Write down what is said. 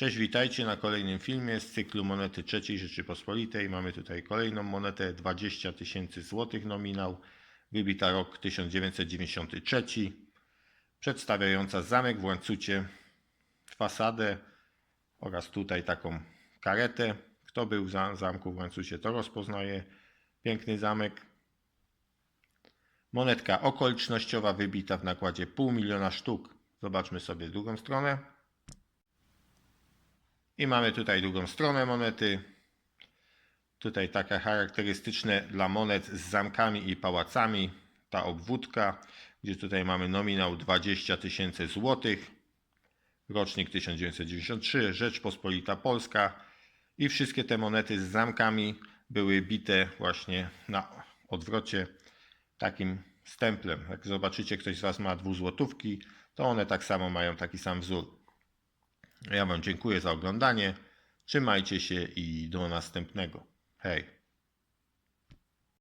Cześć, witajcie na kolejnym filmie z cyklu monety III Rzeczypospolitej. Mamy tutaj kolejną monetę 20 tysięcy złotych nominał, wybita rok 1993, przedstawiająca zamek w Łańcucie, fasadę oraz tutaj taką karetę. Kto był w za- zamku w Łańcucie to rozpoznaje. Piękny zamek. Monetka okolicznościowa wybita w nakładzie pół miliona sztuk. Zobaczmy sobie drugą stronę. I mamy tutaj drugą stronę monety. Tutaj takie charakterystyczne dla monet z zamkami i pałacami. Ta obwódka, gdzie tutaj mamy nominał 20 tysięcy złotych. Rocznik 1993, Rzeczpospolita Polska. I wszystkie te monety z zamkami były bite właśnie na odwrocie takim stemplem. Jak zobaczycie, ktoś z Was ma dwuzłotówki, to one tak samo mają taki sam wzór. Ja Wam dziękuję za oglądanie. Trzymajcie się i do następnego. Hej.